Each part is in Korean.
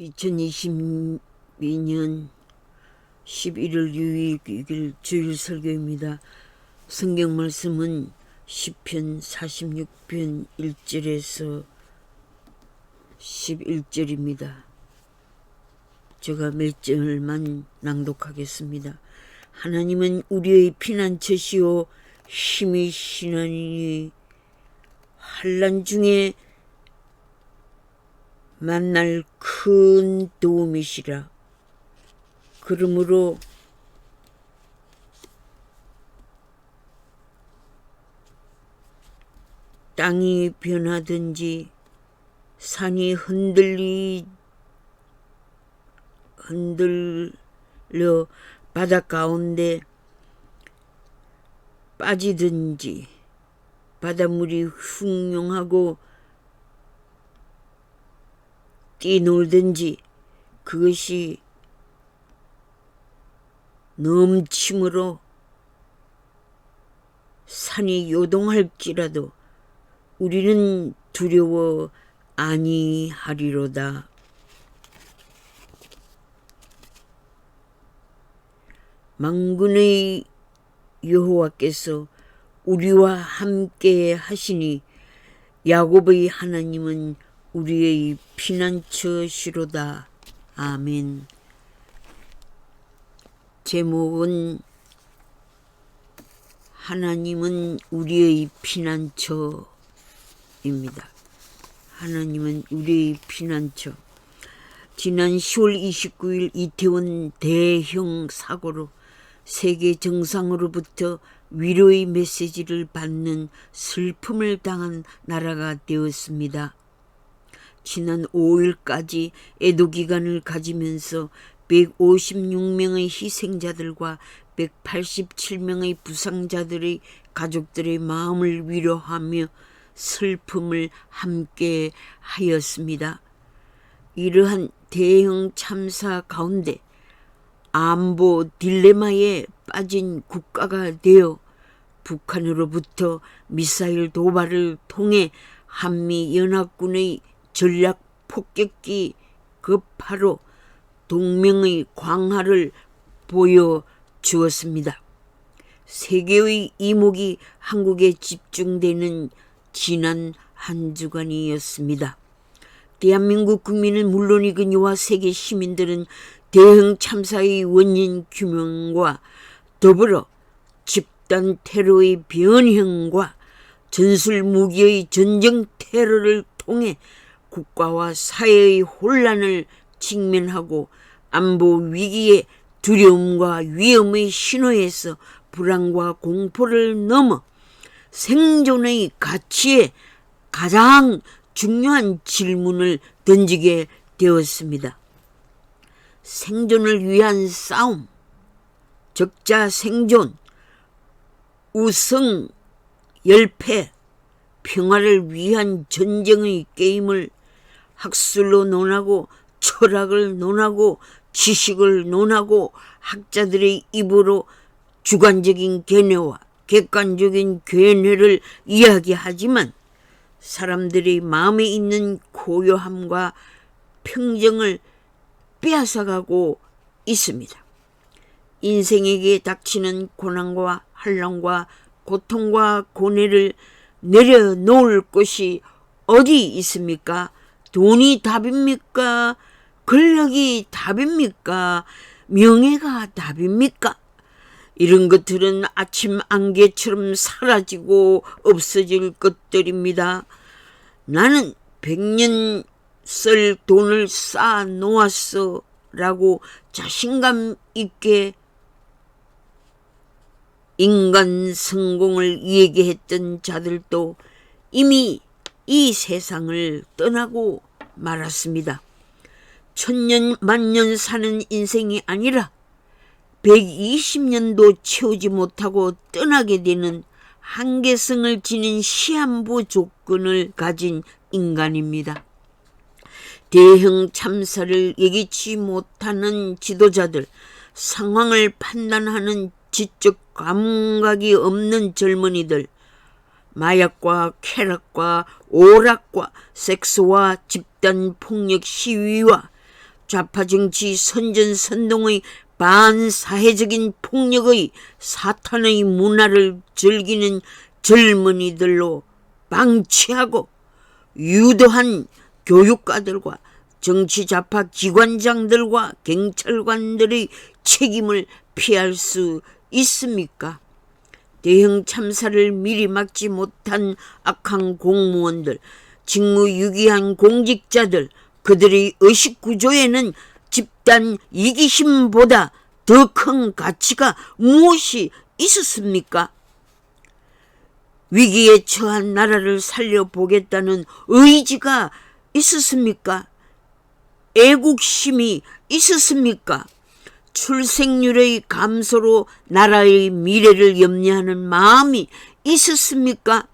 2022년 11월 6일 주일 설교입니다. 성경 말씀은 10편 46편 1절에서 11절입니다. 제가 몇 절만 낭독하겠습니다. 하나님은 우리의 피난처시오 힘이 신하니 환란 중에 만날 큰 도움이시라. 그러므로 땅이 변하든지 산이 흔들리 흔들려 바다 가운데 빠지든지 바닷물이 흉용하고 뛰놀든지 그것이 넘침으로 산이 요동할지라도 우리는 두려워 아니하리로다. 망군의 여호와께서 우리와 함께 하시니 야곱의 하나님은 우리의 피난처시로다. 아멘. 제목은 하나님은 우리의 피난처입니다. 하나님은 우리의 피난처. 지난 10월 29일 이태원 대형 사고로 세계 정상으로부터 위로의 메시지를 받는 슬픔을 당한 나라가 되었습니다. 지난 5일까지 애도 기간을 가지면서 156명의 희생자들과 187명의 부상자들의 가족들의 마음을 위로하며 슬픔을 함께 하였습니다. 이러한 대형 참사 가운데 안보 딜레마에 빠진 국가가 되어 북한으로부터 미사일 도발을 통해 한미 연합군의 전략 폭격기 급파로 동맹의 광화를 보여 주었습니다. 세계의 이목이 한국에 집중되는 지난 한 주간이었습니다. 대한민국 국민은 물론이거니와 세계 시민들은 대형 참사의 원인 규명과 더불어 집단 테러의 변형과 전술 무기의 전쟁 테러를 통해 국가와 사회의 혼란을 직면하고 안보 위기의 두려움과 위험의 신호에서 불안과 공포를 넘어 생존의 가치에 가장 중요한 질문을 던지게 되었습니다. 생존을 위한 싸움, 적자 생존, 우승, 열패, 평화를 위한 전쟁의 게임을 학술로 논하고 철학을 논하고 지식을 논하고 학자들의 입으로 주관적인 견해와 객관적인 견해를 이야기하지만 사람들의 마음에 있는 고요함과 평정을 빼앗아가고 있습니다. 인생에게 닥치는 고난과 한란과 고통과 고뇌를 내려놓을 곳이 어디 있습니까? 돈이 답입니까? 권력이 답입니까? 명예가 답입니까? 이런 것들은 아침 안개처럼 사라지고 없어질 것들입니다. 나는 백년 쓸 돈을 쌓아 놓았어 라고 자신감 있게 인간 성공을 얘기했던 자들도 이미 이 세상을 떠나고 말았습니다. 천년 만년 사는 인생이 아니라 120년도 채우지 못하고 떠나게 되는 한계성을 지닌 시한부 조건을 가진 인간입니다. 대형 참사를 예기치 못하는 지도자들, 상황을 판단하는 지적 감각이 없는 젊은이들, 마약과 쾌락과 오락과 섹스와 집단 폭력 시위와 좌파 정치 선전 선동의 반사회적인 폭력의 사탄의 문화를 즐기는 젊은이들로 방치하고 유도한 교육가들과 정치 좌파 기관장들과 경찰관들의 책임을 피할 수 있습니까? 대형 참사를 미리 막지 못한 악한 공무원들, 직무유기한 공직자들, 그들의 의식 구조에는 집단 이기심보다 더 큰 가치가 무엇이 있었습니까? 위기에 처한 나라를 살려보겠다는 의지가 있었습니까? 애국심이 있었습니까? 출생률의 감소로 나라의 미래를 염려하는 마음이 있었습니까?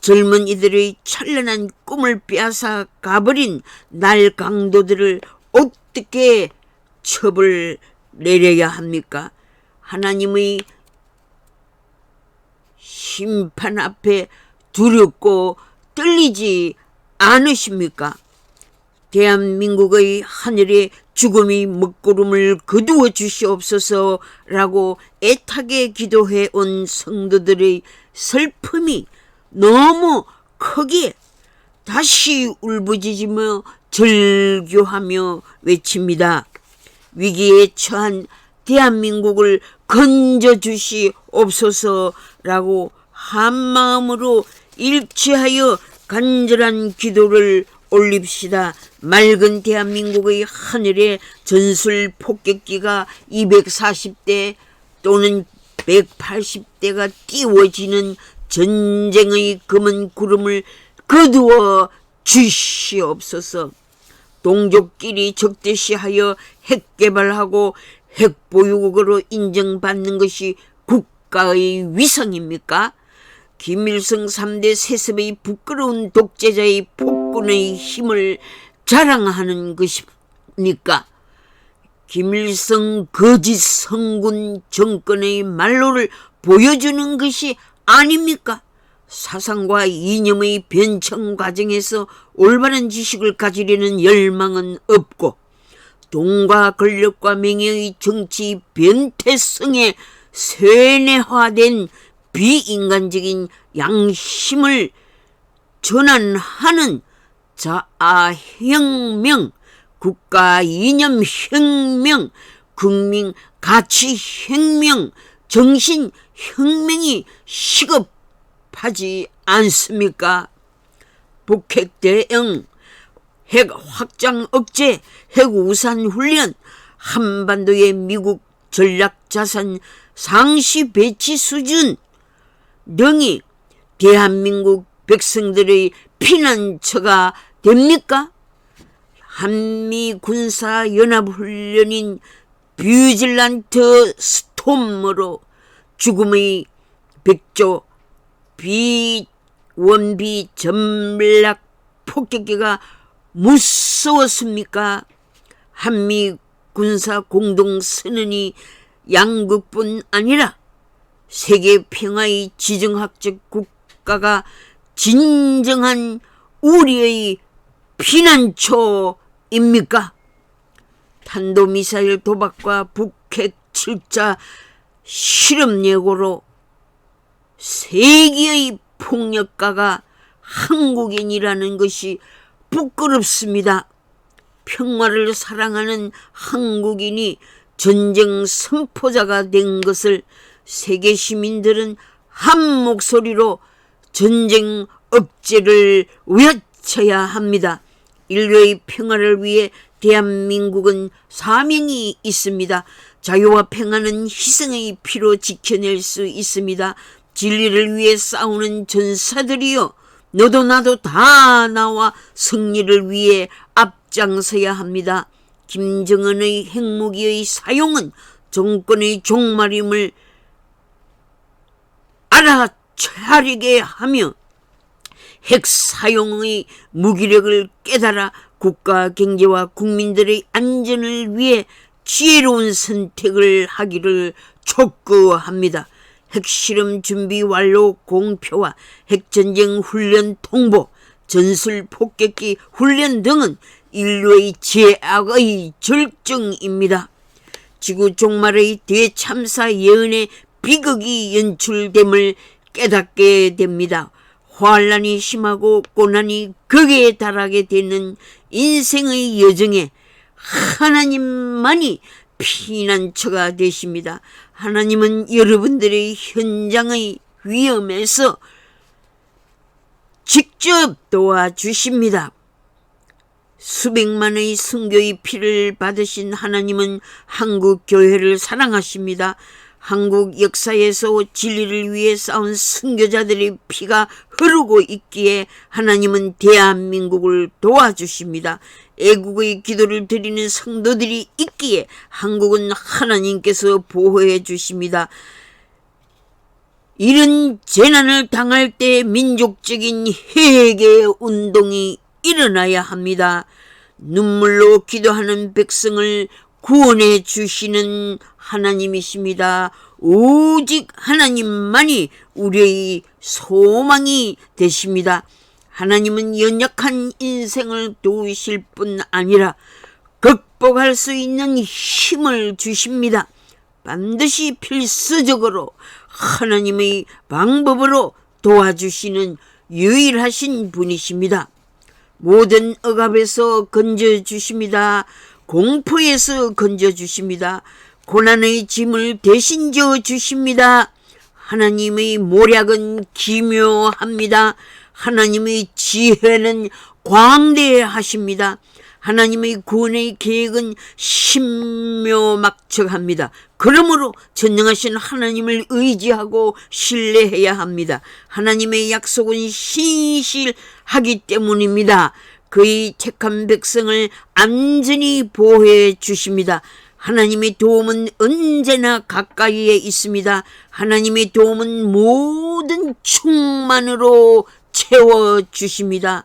젊은 이들의 찬란한 꿈을 빼앗아 가버린 날 강도들을 어떻게 처벌 내려야 합니까? 하나님의 심판 앞에 두렵고 떨리지 않으십니까? 대한민국의 하늘에 죽음이 먹구름을 거두어 주시옵소서라고 애타게 기도해 온 성도들의 슬픔이 너무 크기에 다시 울부짖으며 절규하며 외칩니다. 위기에 처한 대한민국을 건져 주시옵소서라고 한 마음으로 일치하여 간절한 기도를 올립시다. 맑은 대한민국의 하늘에 전술 폭격기가 240대 또는 180대가 띄워지는 전쟁의 검은 구름을 거두어 주시옵소서. 동족끼리 적대시하여 핵 개발하고 핵 보유국으로 인정받는 것이 국가의 위성입니까? 김일성 3대 세습의 부끄러운 독재자의 폭 군의 힘을 자랑하는 것입니까? 김일성 거짓 성군 정권의 말로를 보여주는 것이 아닙니까? 사상과 이념의 변청 과정에서 올바른 지식을 가지려는 열망은 없고 돈과 권력과 명예의 정치 변태성에 세뇌화된 비인간적인 양심을 전환하는 자아혁명, 국가 이념 혁명, 국민 가치 혁명, 정신 혁명이 시급하지 않습니까? 북핵 대응, 핵 확장 억제, 핵 우산 훈련, 한반도의 미국 전략 자산 상시 배치 수준 등이 대한민국 백성들의 피난처가 됩니까? 한미 군사 연합 훈련인 뷰질란트 스톰으로 죽음의 백조 비 원비 전략 폭격기가 무서웠습니까? 한미 군사 공동 선언이 양국뿐 아니라 세계 평화의 지정학적 국가가 진정한 우리의 피난처입니까? 탄도미사일 도박과 북핵 칠자 실험 예고로 세계의 폭력가가 한국인이라는 것이 부끄럽습니다. 평화를 사랑하는 한국인이 전쟁 선포자가 된 것을 세계 시민들은 한 목소리로 전쟁 억제를 외쳐야 합니다. 인류의 평화를 위해 대한민국은 사명이 있습니다. 자유와 평화는 희생의 피로 지켜낼 수 있습니다. 진리를 위해 싸우는 전사들이여 너도 나도 다 나와 승리를 위해 앞장서야 합니다. 김정은의 핵무기의 사용은 정권의 종말임을 알아 차리게 하며 핵 사용의 무기력을 깨달아 국가 경제와 국민들의 안전을 위해 지혜로운 선택을 하기를 촉구합니다. 핵실험 준비 완료 공표와 핵전쟁 훈련 통보, 전술 폭격기 훈련 등은 인류의 제악의 절정입니다. 지구 종말의 대참사 예언의 비극이 연출됨을 깨닫게 됩니다. 환란이 심하고 고난이 극에 달하게 되는 인생의 여정에 하나님만이 피난처가 되십니다. 하나님은 여러분들의 현장의 위험에서 직접 도와주십니다. 수백만의 순교의 피를 받으신 하나님은 한국 교회를 사랑하십니다. 한국 역사에서 진리를 위해 싸운 순교자들의 피가 흐르고 있기에 하나님은 대한민국을 도와주십니다. 애국의 기도를 드리는 성도들이 있기에 한국은 하나님께서 보호해 주십니다. 이런 재난을 당할 때 민족적인 회개 운동이 일어나야 합니다. 눈물로 기도하는 백성을 구원해 주시는 하나님이십니다. 오직 하나님만이 우리의 소망이 되십니다. 하나님은 연약한 인생을 도우실 뿐 아니라 극복할 수 있는 힘을 주십니다. 반드시 필수적으로 하나님의 방법으로 도와주시는 유일하신 분이십니다. 모든 억압에서 건져 주십니다. 공포에서 건져 주십니다. 고난의 짐을 대신 져 주십니다. 하나님의 모략은 기묘합니다. 하나님의 지혜는 광대하십니다. 하나님의 구원의 계획은 신묘막측합니다. 그러므로 전능하신 하나님을 의지하고 신뢰해야 합니다. 하나님의 약속은 신실하기 때문입니다. 그의 택한 백성을 안전히 보호해 주십니다. 하나님의 도움은 언제나 가까이에 있습니다. 하나님의 도움은 모든 충만으로 채워 주십니다.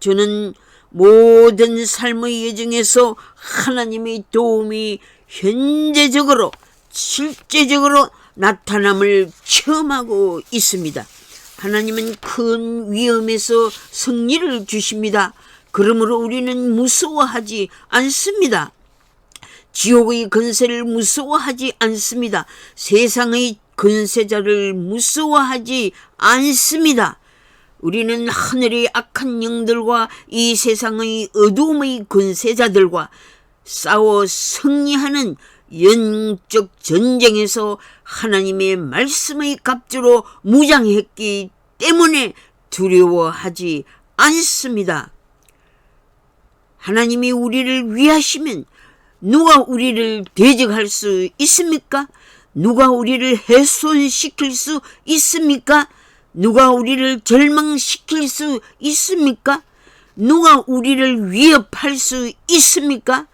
저는 모든 삶의 여정에서 하나님의 도움이 현재적으로 실제적으로 나타남을 체험하고 있습니다. 하나님은 큰 위험에서 승리를 주십니다. 그러므로 우리는 무서워하지 않습니다. 지옥의 근세를 무서워하지 않습니다. 세상의 근세자를 무서워하지 않습니다. 우리는 하늘의 악한 영들과 이 세상의 어둠의 근세자들과 싸워 승리하는 영적 전쟁에서 하나님의 말씀의 갑주로 무장했기 때문에 두려워하지 않습니다. 하나님이 우리를 위하시면 누가 우리를 대적할 수 있습니까? 누가 우리를 훼손시킬 수 있습니까? 누가 우리를 절망시킬 수 있습니까? 누가 우리를 위협할 수 있습니까?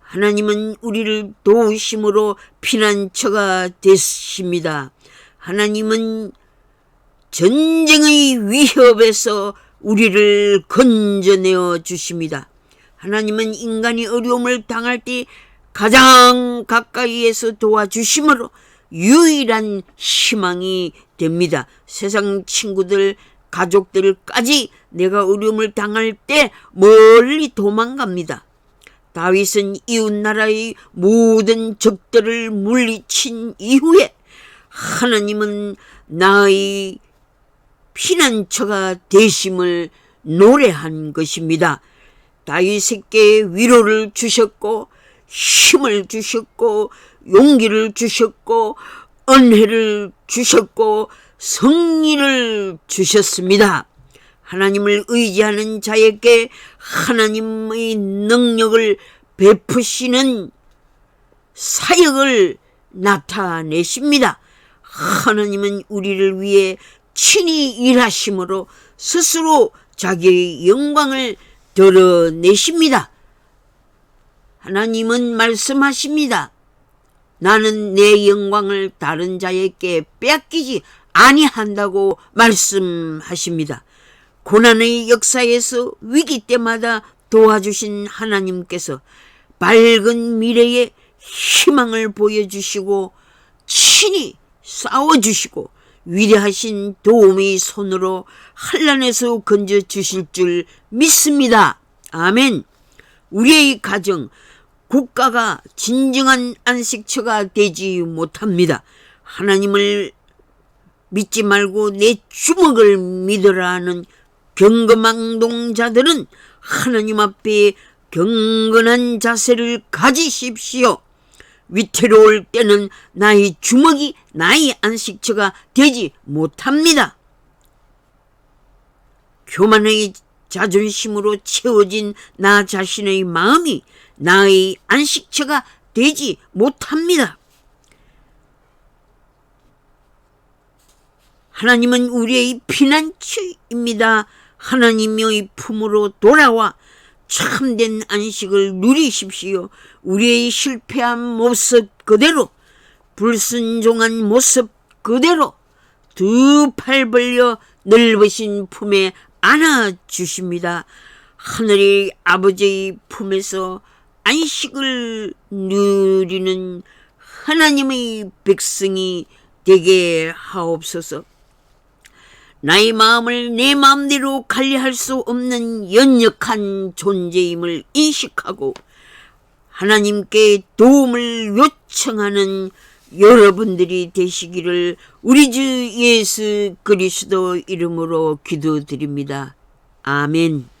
하나님은 우리를 도우심으로 피난처가 되십니다. 하나님은 전쟁의 위협에서 우리를 건져내어 주십니다. 하나님은 인간이 어려움을 당할 때 가장 가까이에서 도와주심으로 유일한 희망이 됩니다. 세상 친구들, 가족들까지 내가 어려움을 당할 때 멀리 도망갑니다. 다윗은 이웃 나라의 모든 적들을 물리친 이후에 하나님은 나의 피난처가 되심을 노래한 것입니다. 다윗에게 위로를 주셨고 힘을 주셨고 용기를 주셨고 은혜를 주셨고 성리를 주셨습니다. 하나님을 의지하는 자에게 하나님의 능력을 베푸시는 사역을 나타내십니다. 하나님은 우리를 위해 친히 일하심으로 스스로 자기의 영광을 드러내십니다. 하나님은 말씀하십니다. 나는 내 영광을 다른 자에게 빼앗기지 아니한다고 말씀하십니다. 고난의 역사에서 위기 때마다 도와주신 하나님께서 밝은 미래에 희망을 보여주시고 친히 싸워주시고 위대하신 도움의 손으로 한란에서 건져 주실 줄 믿습니다. 아멘. 우리의 가정, 국가가 진정한 안식처가 되지 못합니다. 하나님을 믿지 말고 내 주먹을 믿으라 하는 경거망동자들은 하나님 앞에 경건한 자세를 가지십시오. 위태로울 때는 나의 주먹이 나의 안식처가 되지 못합니다. 교만의 자존심으로 채워진 나 자신의 마음이 나의 안식처가 되지 못합니다. 하나님은 우리의 피난처입니다. 하나님의 품으로 돌아와 참된 안식을 누리십시오. 우리의 실패한 모습 그대로, 불순종한 모습 그대로 두 팔 벌려 넓으신 품에 안아 주십니다. 하늘의 아버지의 품에서 안식을 누리는 하나님의 백성이 되게 하옵소서. 나의 마음을 내 마음대로 관리할 수 없는 연약한 존재임을 인식하고 하나님께 도움을 요청하는 여러분들이 되시기를 우리 주 예수 그리스도 이름으로 기도드립니다. 아멘.